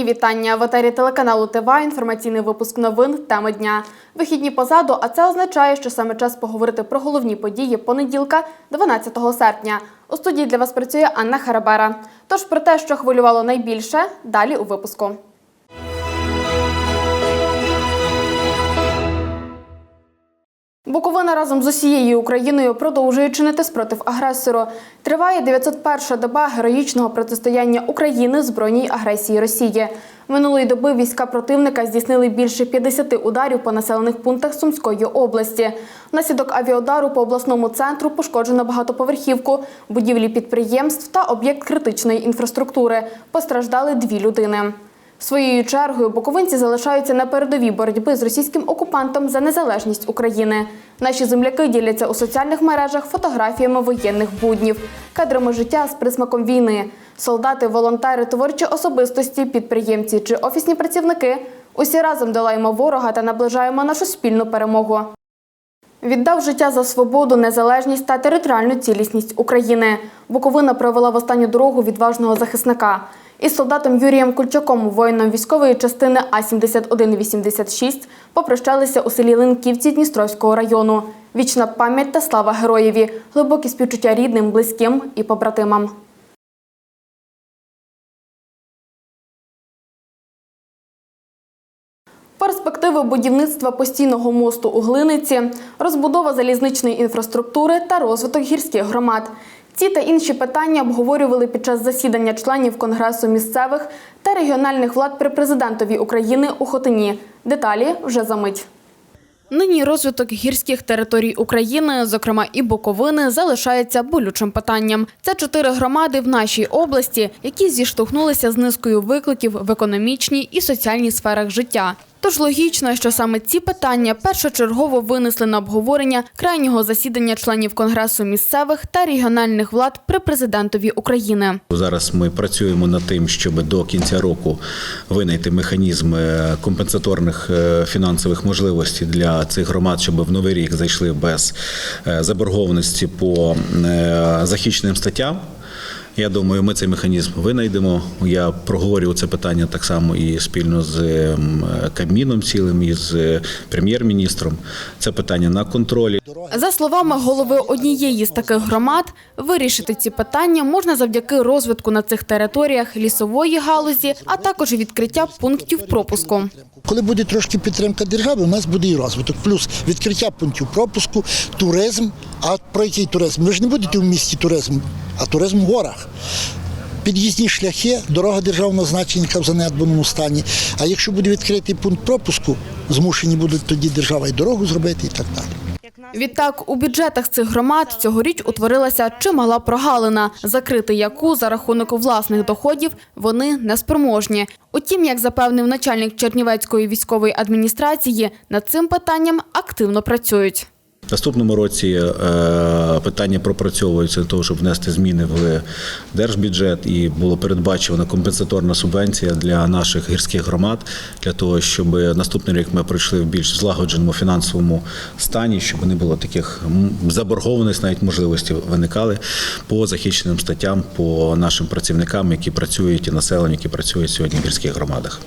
Мої вітання в етері телеканалу ТВА. Інформаційний випуск новин теми дня. Вихідні позаду, а це означає, що саме час поговорити про головні події понеділка, 12 серпня. У студії для вас працює Анна Харабера. Тож про те, що хвилювало найбільше, далі у випуску. Буковина разом з усією Україною продовжує чинити спротив агресору. Триває 901-ша доба героїчного протистояння України збройній агресії Росії. Минулої доби війська противника здійснили більше 50 ударів по населених пунктах Сумської області. Внаслідок авіаудару по обласному центру пошкоджено багатоповерхівку, будівлі підприємств та об'єкт критичної інфраструктури. Постраждали дві людини. Своєю чергою буковинці залишаються на передовій боротьби з російським окупантом за незалежність України. Наші земляки діляться у соціальних мережах фотографіями воєнних буднів, кадрами життя з присмаком війни. Солдати, волонтери, творчі особистості, підприємці чи офісні працівники усі разом долаємо ворога та наближаємо нашу спільну перемогу. Віддав життя за свободу, незалежність та територіальну цілісність України. Буковина провела в останню дорогу відважного захисника. Із солдатом Юрієм Кульчаком, воїном військової частини А-7186, попрощалися у селі Линківці Дністровського району. Вічна пам'ять та слава героєві, глибокі співчуття рідним, близьким і побратимам. Перспективи будівництва постійного мосту у Глиниці, розбудова залізничної інфраструктури та розвиток гірських громад. Ці та інші питання обговорювали під час засідання членів Конгресу місцевих та регіональних влад при президентові України у Хотині. Деталі вже за мить. Нині розвиток гірських територій України, зокрема і Буковини, залишається болючим питанням. Це чотири громади в нашій області, які зіштовхнулися з низкою викликів в економічній і соціальній сферах життя. Тож логічно, що саме ці питання першочергово винесли на обговорення крайнього засідання членів Конгресу місцевих та регіональних влад при президентові України. Зараз ми працюємо над тим, щоб до кінця року винайти механізм компенсаторних е, фінансових можливостей для цих громад, щоб в новий рік зайшли без е, заборгованості по е, захищеним статтям. Я думаю, ми цей механізм винайдемо. Я проговорював це питання так само і спільно з ем, Кабміном цілим, і з е, прем'єр-міністром. Це питання на контролі. За словами голови однієї з таких громад, вирішити ці питання можна завдяки розвитку на цих територіях лісової галузі, а також відкриття пунктів пропуску. Коли буде трошки підтримка держави, у нас буде і розвиток. Плюс відкриття пунктів пропуску, туризм. А про який туризм? Ви ж не будете в місті туризм, а туризм в горах. Під'їзні шляхи, дорога державного значення, яка в занедбаному стані. А якщо буде відкритий пункт пропуску, змушені будуть тоді держава і дорогу зробити і так далі. Відтак, у бюджетах цих громад цьогоріч утворилася чимала прогалина, закрити яку за рахунок власних доходів вони неспроможні. Утім, як запевнив начальник Чернівецької військової адміністрації, над цим питанням активно працюють. Наступному році е, питання пропрацьовується для того, щоб внести зміни в держбюджет, і було передбачена компенсаторна субвенція для наших гірських громад, для того, щоб наступний рік ми пройшли в більш злагодженому фінансовому стані, щоб не було таких м, заборгованостей, навіть можливості виникали по захищеним статтям, по нашим працівникам, які працюють і населенню, які працюють сьогодні в гірських громадах.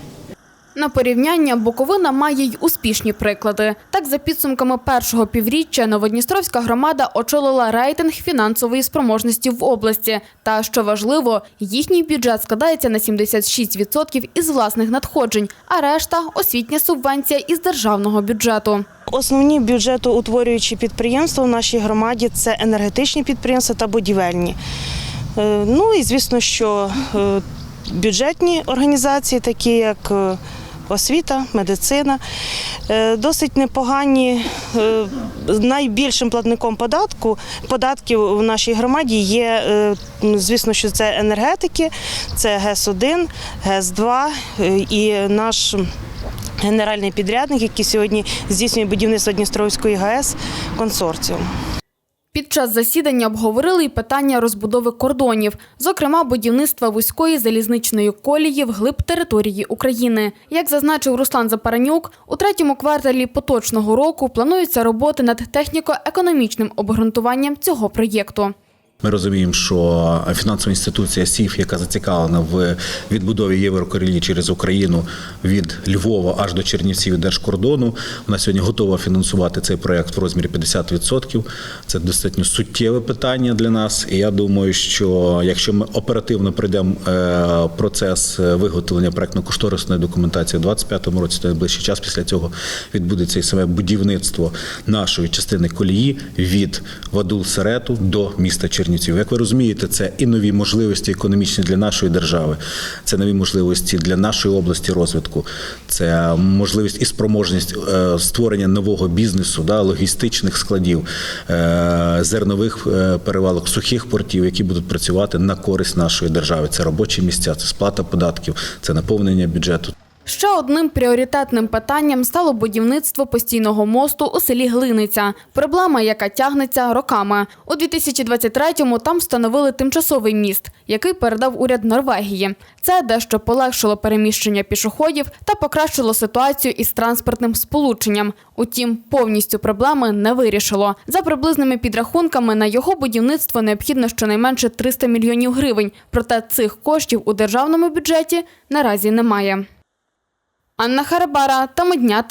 На порівняння Буковина має й успішні приклади. Так, за підсумками першого півріччя Новодністровська громада очолила рейтинг фінансової спроможності в області. Та що важливо, їхній бюджет складається на 76% із власних надходжень, а решта освітня субвенція із державного бюджету. Основні бюджетоутворюючі підприємства в нашій громаді це енергетичні підприємства та будівельні. Е, Ну і звісно, що е, бюджетні організації, такі як е, освіта, медицина, е, досить непогані. Е, Найбільшим платником податку податків в нашій громаді є, е, звісно, що це енергетики, це ГЕС-1, ГЕС-2 е, і наш генеральний підрядник, який сьогодні здійснює будівництво Дністровської ГАЕС консорціум. Під час засідання обговорили й питання розбудови кордонів, зокрема будівництва вузької залізничної колії вглиб території України. Як зазначив Руслан Запаранюк, у третьому кварталі поточного року плануються роботи над техніко-економічним обґрунтуванням цього проєкту. Ми розуміємо, що фінансова інституція СІФ, яка зацікавлена в відбудові єврокорілі через Україну від Львова аж до Чернівців і держкордону, вона сьогодні готова фінансувати цей проект в розмірі 50%. Це достатньо суттєве питання для нас. І я думаю, що якщо ми оперативно пройдемо е, процес е, виготовлення проектно-кошторисної документації у 2025 році, то найближчий час після цього відбудеться і саме будівництво нашої частини колії від Вадул Серету до міста Чернівців. Як ви розумієте, це і нові можливості економічні для нашої держави, це нові можливості для нашої області розвитку, це можливість і спроможність е, створення нового бізнесу, да, логістичних складів, е, зернових е, перевалок, сухих портів, які будуть працювати на користь нашої держави. Це робочі місця, це сплата податків, це наповнення бюджету. Ще одним пріоритетним питанням стало будівництво постійного мосту у селі Глиниця. Проблема, яка тягнеться роками. У 2023-му там встановили тимчасовий міст, який передав уряд Норвегії. Це дещо полегшило переміщення пішоходів та покращило ситуацію із транспортним сполученням. Утім, повністю проблеми не вирішило. За приблизними підрахунками на його будівництво необхідно щонайменше 300 мільйонів гривень. Проте цих коштів у державному бюджеті наразі немає. Анна Харабара та Медня.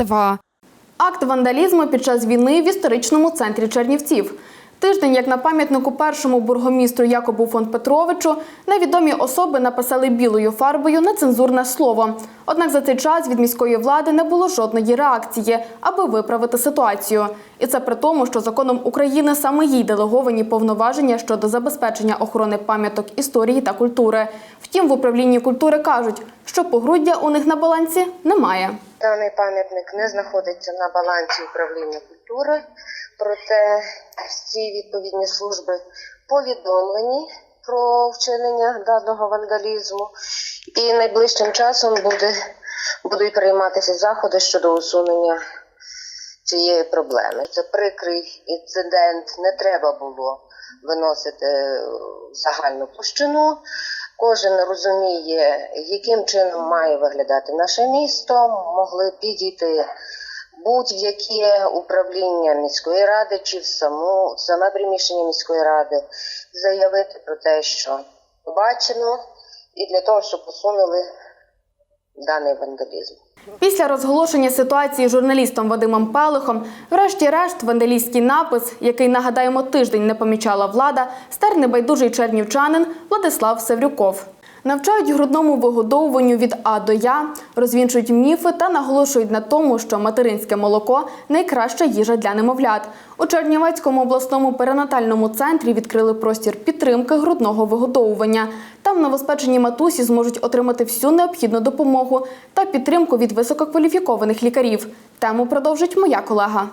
Акт вандалізму під час війни в історичному центрі Чернівців. Тиждень, як на пам'ятнику першому бургомістру Якобу фон Петровичу, невідомі особи написали білою фарбою нецензурне слово. Однак за цей час від міської влади не було жодної реакції, аби виправити ситуацію. І це при тому, що законом України саме їй делеговані повноваження щодо забезпечення охорони пам'яток історії та культури. Втім, в управлінні культури кажуть, що погруддя у них на балансі немає. Даний пам'ятник не знаходиться на балансі управління культури, проте всі відповідні служби повідомлені про вчинення даного вандалізму, і найближчим часом буде, будуть прийматися заходи щодо усунення цієї проблеми. Це прикрий інцидент, не треба було виносити в загальну площину. Кожен розуміє, яким чином має виглядати наше місто, могли підійти будь-яке управління міської ради чи в саму саме приміщення міської ради, заявити про те, що бачено, і для того, щоб усунули даний вандалізм. Після розголошення ситуації журналістом Вадимом Пелихом, врешті-решт, вандалістський напис, який нагадаємо тиждень не помічала влада, стер небайдужий чернівчанин Владислав Севрюков. Навчають грудному вигодовуванню від А до Я, розвінчують міфи та наголошують на тому, що материнське молоко найкраща їжа для немовлят. У Чернівецькому обласному перинатальному центрі відкрили простір підтримки грудного вигодовування. Там новоспечені матусі зможуть отримати всю необхідну допомогу та підтримку від висококваліфікованих лікарів. Тему продовжить моя колега.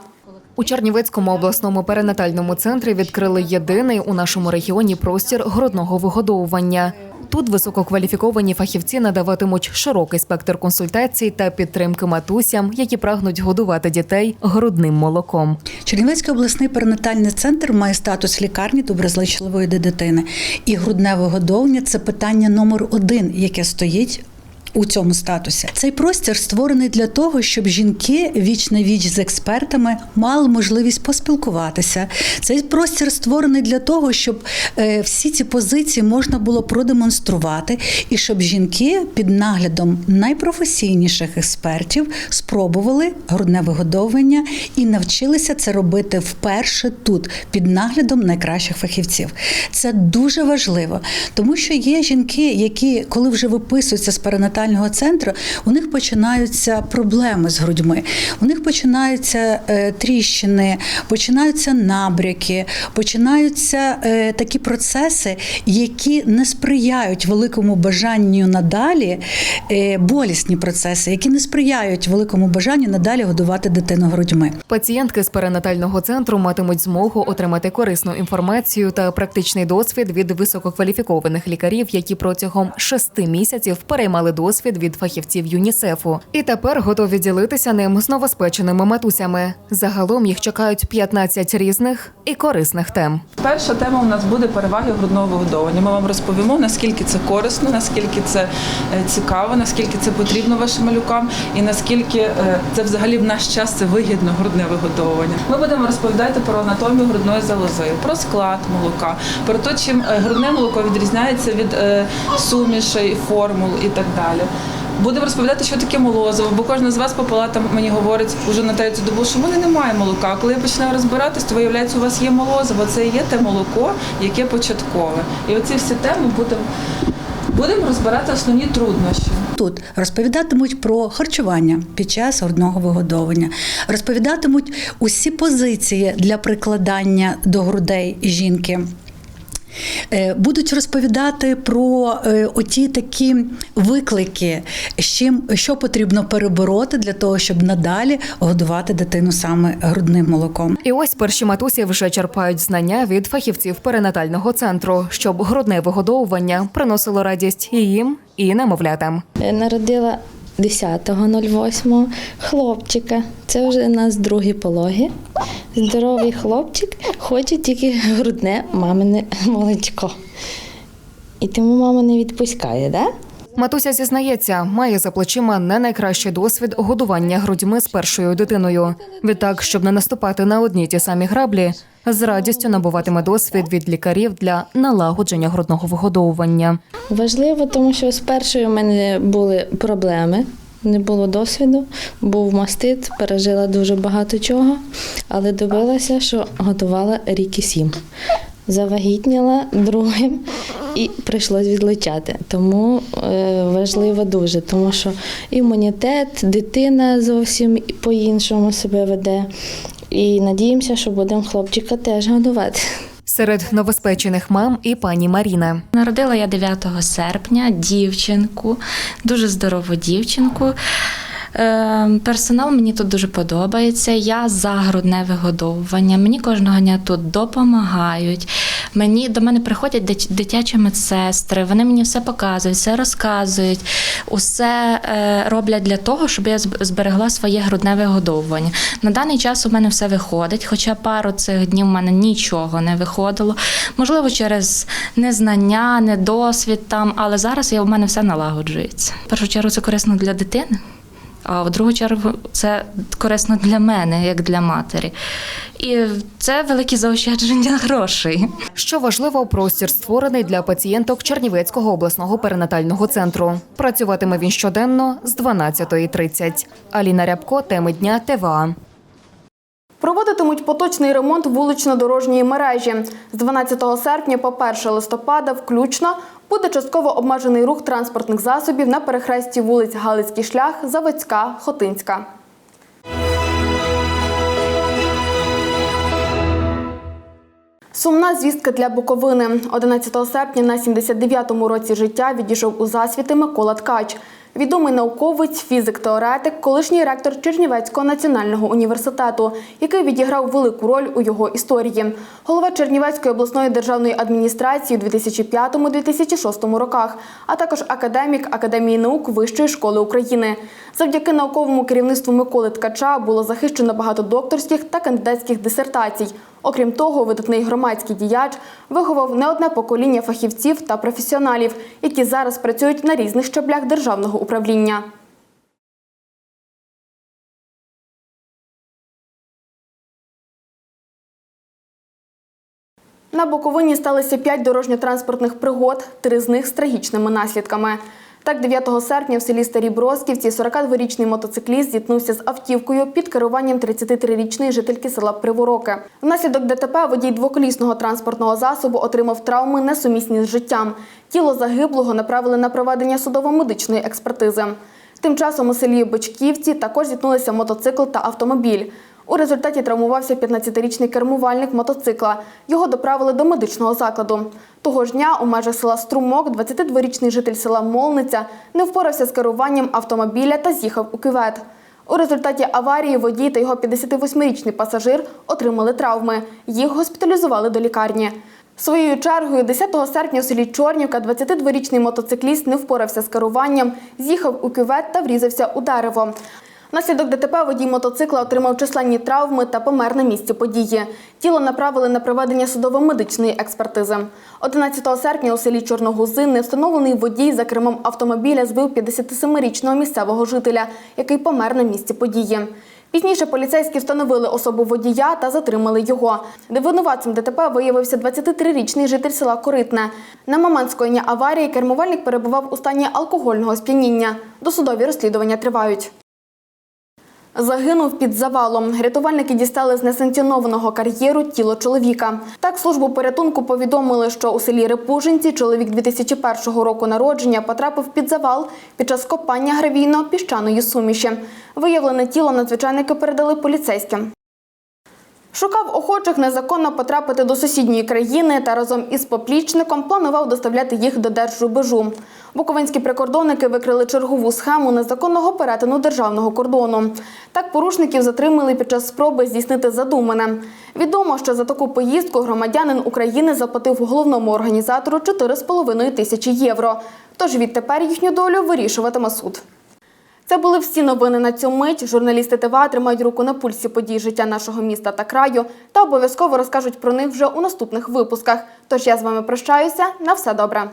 У Чернівецькому обласному перинатальному центрі відкрили єдиний у нашому регіоні простір грудного вигодовування. Тут висококваліфіковані фахівці надаватимуть широкий спектр консультацій та підтримки матусям, які прагнуть годувати дітей грудним молоком. Чернівецький обласний перинатальний центр має статус лікарні доброзичливої до дитини. І грудне вигодовування це питання номер один, яке стоїть. У цьому статусі цей простір створений для того, щоб жінки віч на віч з експертами мали можливість поспілкуватися. Цей простір створений для того, щоб е, всі ці позиції можна було продемонструвати, і щоб жінки під наглядом найпрофесійніших експертів спробували грудне вигодовування і навчилися це робити вперше тут, під наглядом найкращих фахівців. Це дуже важливо, тому що є жінки, які, коли вже виписуються з перинатального центру, у них починаються проблеми з грудьми, у них починаються е, тріщини, починаються набряки, починаються е, такі процеси, які не сприяють великому бажанню надалі, е, болісні процеси, які не сприяють великому бажанню надалі годувати дитину грудьми. Пацієнтки з перинатального центру матимуть змогу отримати корисну інформацію та практичний досвід від висококваліфікованих лікарів, які протягом шести місяців переймали досвід досвід від фахівців ЮНІСЕФу. І тепер готові ділитися ним з новоспеченими матусями. Загалом їх чекають 15 різних і корисних тем. Перша тема у нас буде переваги грудного вигодовування. Ми вам розповімо, наскільки це корисно, наскільки це е, цікаво, наскільки це потрібно вашим малюкам, і наскільки е, це взагалі в наш час це вигідно грудне вигодовування. Ми будемо розповідати про анатомію грудної залози, про склад молока, про те, чим е, грудне молоко відрізняється від сумішей, формул і так далі. Будемо розповідати, що таке молозиво, бо кожна з вас по палатам мені говорить уже на третю добу, що в мене немає молока. Коли я починаю розбиратись, то виявляється, у вас є молозиво. Це є те молоко, яке початкове. І оці всі теми будемо будемо розбирати основні труднощі. Тут розповідатимуть про харчування під час грудного вигодовування, розповідатимуть усі позиції для прикладання до грудей жінки. Е, Будуть розповідати про е, оті такі виклики, з чим що потрібно перебороти для того, щоб надалі годувати дитину саме грудним молоком. І ось перші матусі вже черпають знання від фахівців перинатального центру, щоб грудне вигодовування приносило радість і їм, і немовлятам. Е, Народила 10.08 хлопчика. Це вже у нас другі пологи. Здоровий хлопчик хоче тільки грудне мамине молочко. І тому мама не відпускає, да? Матуся зізнається, має за плечима не найкращий досвід годування грудьми з першою дитиною. Відтак, щоб не наступати на одні ті самі граблі, з радістю набуватиме досвід від лікарів для налагодження грудного вигодовування. Важливо, тому що з першою в мене були проблеми. Не було досвіду, був мастит, пережила дуже багато чого, але добилася, що готувала рік і сім. Завагітніла другим і прийшлось відлучати. Тому е, важливо дуже, тому що імунітет, дитина зовсім по-іншому себе веде. І надіємося, що будемо хлопчика теж годувати. Серед новоспечених мам і пані Маріна. Народила я 9 серпня дівчинку, дуже здорову дівчинку. Е, Персонал мені тут дуже подобається. Я за грудне вигодовування. Мені кожного дня тут допомагають. Мені до мене приходять дитячі медсестри. Вони мені все показують, все розказують, усе е, роблять для того, щоб я зберегла своє грудне вигодовування. На даний час у мене все виходить, хоча пару цих днів у мене нічого не виходило. Можливо, через незнання, недосвід там, але зараз я, у мене все налагоджується. В першу чергу це корисно для дитини. А в другу чергу це корисно для мене, як для матері. І це великі заощадження грошей. Що важливо, простір створений для пацієнток Чернівецького обласного перинатального центру. Працюватиме він щоденно з 12.30. Аліна Рябко, теми дня ТВА. Проводитимуть поточний ремонт вулично-дорожньої мережі. З 12 серпня по 1 листопада включно буде частково обмежений рух транспортних засобів на перехресті вулиць Галицький шлях, Заводська, Хотинська. Сумна звістка для Буковини. 11 серпня на 79-му році життя відійшов у засвіти Микола Ткач. Відомий науковець, фізик-теоретик, колишній ректор Чернівецького національного університету, який відіграв велику роль у його історії. Голова Чернівецької обласної державної адміністрації у 2005-2006 роках, а також академік Академії наук Вищої школи України. Завдяки науковому керівництву Миколи Ткача було захищено багато докторських та кандидатських дисертацій. Окрім того, видатний громадський діяч виховав не одне покоління фахівців та професіоналів, які зараз працюють на різних щаблях державного управління. На Буковині сталося п'ять дорожньо-транспортних пригод, три з них з трагічними наслідками. Так, 9 серпня в селі Старі Бросківці 42-річний мотоцикліст зіткнувся з автівкою під керуванням 33-річної жительки села Привороки. Внаслідок ДТП водій двоколісного транспортного засобу отримав травми несумісні з життям. Тіло загиблого направили на проведення судово-медичної експертизи. Тим часом у селі Бичківці також зіткнулися мотоцикл та автомобіль. У результаті травмувався 15-річний кермувальник мотоцикла. Його доправили до медичного закладу. Того ж дня у межах села Струмок 22-річний житель села Молниця не впорався з керуванням автомобіля та з'їхав у кювет. У результаті аварії водій та його 58-річний пасажир отримали травми. Їх госпіталізували до лікарні. Своєю чергою 10 серпня у селі Чорнівка 22-річний мотоцикліст не впорався з керуванням, з'їхав у кювет та врізався у дерево. Внаслідок ДТП водій мотоцикла отримав численні травми та помер на місці події. Тіло направили на проведення судово-медичної експертизи. 11 серпня у селі Чорногузи невстановлений водій за кермом автомобіля збив 57-річного місцевого жителя, який помер на місці події. Пізніше поліцейські встановили особу водія та затримали його. Винуватцем ДТП виявився 23-річний житель села Коритне. На момент скоєння аварії кермувальник перебував у стані алкогольного сп'яніння. Досудові розслідування тривають. Загинув під завалом. Рятувальники дістали з несанкціонованого кар'єру тіло чоловіка. Так, службу порятунку повідомили, що у селі Репужинці чоловік 2001 року народження потрапив під завал під час копання гравійно-піщаної суміші. Виявлене тіло надзвичайники передали поліцейським. Шукав охочих незаконно потрапити до сусідньої країни та разом із поплічником планував доставляти їх до держрубежу. Буковинські прикордонники викрили чергову схему незаконного перетину державного кордону. Так порушників затримали під час спроби здійснити задумане. Відомо, що за таку поїздку громадянин України заплатив головному організатору 4,5 тисячі євро. Тож відтепер їхню долю вирішуватиме суд. Це були всі новини на цю мить. Журналісти ТВА тримають руку на пульсі подій життя нашого міста та краю та обов'язково розкажуть про них вже у наступних випусках. Тож я з вами прощаюся. На все добре.